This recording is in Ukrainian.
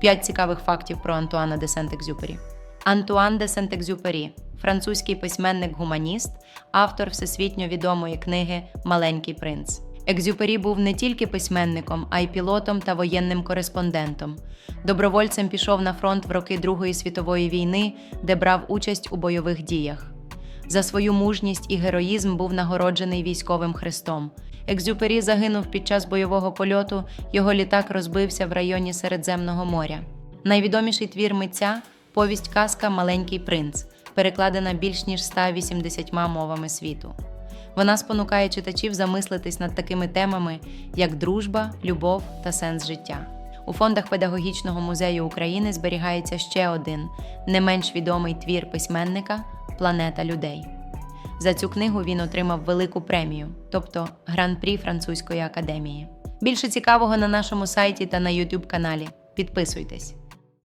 П'ять цікавих фактів про Антуана де Сент-Екзюпері. Антуан де Сент-Екзюпері – французький письменник-гуманіст, автор всесвітньо відомої книги Маленький принц. Екзюпері був не тільки письменником, а й пілотом та воєнним кореспондентом. Добровольцем пішов на фронт в роки Другої світової війни, де брав участь у бойових діях. За свою мужність і героїзм був нагороджений військовим хрестом. Екзюпері загинув під час бойового польоту, його літак розбився в районі Середземного моря. Найвідоміший твір митця повість казка Маленький принц, перекладена більш ніж 180 мовами світу. Вона спонукає читачів замислитись над такими темами, як дружба, любов та сенс життя. У фондах Педагогічного музею України зберігається ще один не менш відомий твір письменника Планета людей. За цю книгу він отримав велику премію, тобто гран-прі Французької академії. Більше цікавого на нашому сайті та на YouTube каналі. Підписуйтесь.